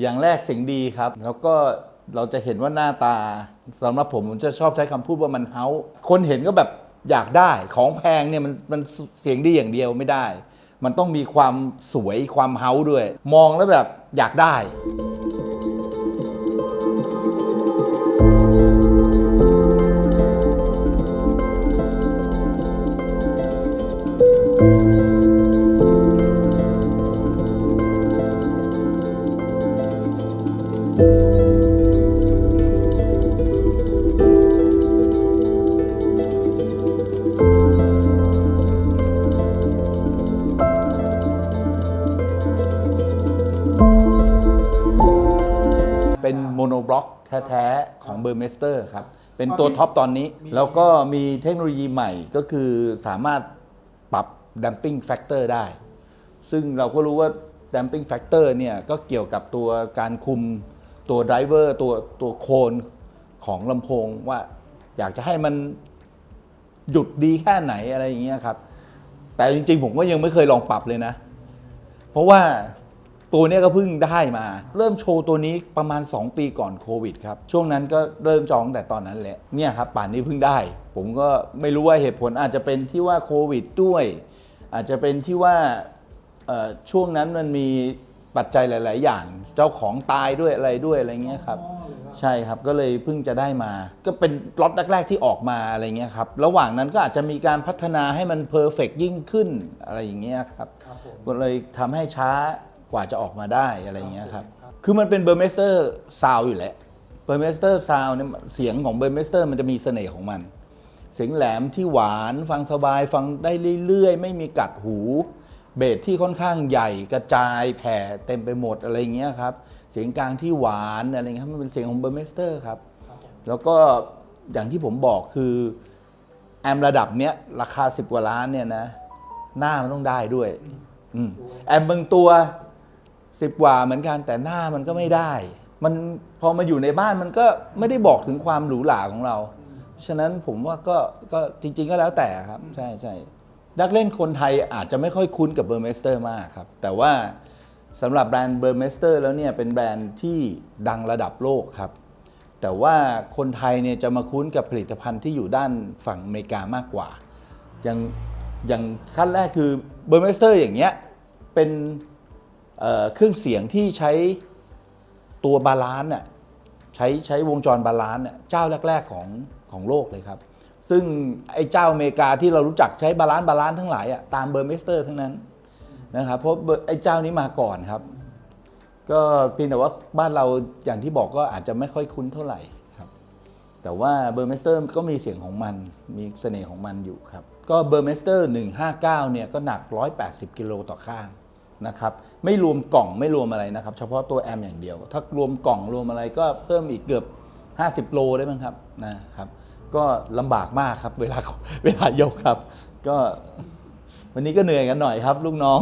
อย่างแรกเสียงดีครับ แล้วก็เราจะเห็นว่าหน้าตาสำหรับผมผมจะชอบใช้คำพูดว่ามันเฮาคนเห็นก็แบบอยากได้ของแพงเนี่ยมันมันเสียงดีอย่างเดียวไม่ได้ มันต้องมีความสวยความเฮาด้วย มองแล้วแบบอยากได้ เป็นโมโนบล็อกแท้ๆ ของเบอร์เมสเตอร์ครับ เป็นตัวท็อปตอนนี้ แล้วก็มีเทคโนโลยีใหม่ก็คือสามารถปรับ damping factor ได้ ซึ่งเราก็รู้ว่า damping factor เนี่ยก็เกี่ยวกับตัวการคุมตัว driver ตัวตัวโคนของลำโพงว่าอยากจะให้มันหยุดดีแค่ไหนอะไรอย่างเงี้ยครับ แต่จริงๆ ผมก็ยังไม่เคยลองปรับเลยนะ เพราะว่า ตัวเนี้ยก็เพิ่งได้มา เริ่มโชว์ตัวนี้ประมาณ 2 ปีก่อนโควิดครับ ช่วงนั้นก็เริ่มจองตั้งแต่ตอนนั้นแหละเนี่ยครับป่านนี้เพิ่งได้ ผมก็ไม่รู้ว่าเหตุผลอาจจะเป็นที่ว่าโควิดด้วย อาจจะเป็นที่ว่าเอ่อช่วงนั้นมันมีปัจจัยหลาย ๆ อย่าง เจ้าของตายด้วยอะไรด้วยอะไรเงี้ยครับ ใช่ครับก็เลยเพิ่งจะได้มา ก็เป็นล็อตแรก ๆ ที่ออกมาอะไรเงี้ยครับ ระหว่างนั้นก็อาจจะมีการพัฒนาให้มันเพอร์เฟกยิ่งขึ้นอะไรอย่างเงี้ยครับครับผมก็เลยทำให้ช้า กว่าจะออกมาได้อะไรอย่างเงี้ยครับ คือมันเป็นเบอร์เมสเตอร์ซาวอยู่แล้วเบอร์เมสเตอร์ซาวเนี่ยเสียงของเบอร์เมสเตอร์มันจะมีเสน่ห์ของมัน เสียงแหลมที่หวานฟังสบายฟังได้เรื่อยๆ ไม่มีกัดหู เบสที่ค่อนข้างใหญ่กระจายแผ่เต็มไปหมดอะไรอย่างเงี้ยครับ เสียงกลางที่หวานอะไรเงี้ยครับมันเป็นเสียงของเบอร์เมสเตอร์ครับครับผมแล้วก็อย่างที่ผมบอกคือแอมระดับเนี้ยราคา10กว่าล้านเนี่ยนะหน้ามันต้องได้ด้วยอืมแอมบางตัว 10กว่าเหมือนกันแต่หน้ามันก็ไม่ได้ มันพอมาอยู่ในบ้านมันก็ไม่ได้บอกถึงความหรูหราของเรา ฉะนั้นผมว่าก็ก็จริง ๆ ก็แล้วแต่ครับ ใช่ใช่นักเล่นคนไทยอาจจะไม่ค่อยคุ้นกับเบอร์เมสเตอร์มากครับ แต่ว่าสำหรับแบรนด์เบอร์เมสเตอร์แล้วเนี่ยเป็นแบรนด์ที่ดังระดับโลกครับ แต่ว่าคนไทยเนี่ยจะมาคุ้นกับผลิตภัณฑ์ที่อยู่ด้านฝั่งอเมริกามากกว่า อย่างอย่างขั้นแรกคือเบอร์เมสเตอร์อย่างเงี้ยเป็น เครื่องเสียงที่ใช้ตัวบาลานซ์น่ะใช้ใช้วงจรบาลานซ์น่ะเจ้าแรก ๆของของโลกเลยครับ ซึ่งไอ้เจ้าอเมริกาที่เรารู้จักใช้บาลานซ์บาลานซ์ทั้งหลายอะตามเบอร์เมสเตอร์ทั้งนั้นนะครับเพราะไอ้เจ้านี้มาก่อนครับ ก็เพียงแต่ว่าบ้านเราอย่างที่บอกก็อาจจะไม่ค่อยคุ้นเท่าไหร่ครับ แต่ว่าเบอร์เมสเตอร์ก็มีเสียงของมันมีเสน่ห์ของมันอยู่ครับ ก็เบอร์เมสเตอร์159เนี่ยก็หนัก 180 กิโลต่อข้าง นะครับไม่รวมกล่องไม่รวมอะไรนะครับ เฉพาะตัวแอมอย่างเดียว ถ้ารวมกล่องรวมอะไรก็เพิ่มอีกเกือบ 50 โลได้มั้งครับนะครับก็ลำบากมากครับ เวลาเวลายกครับ ก็วันนี้ก็เหนื่อยกันหน่อยครับ ลูกน้อง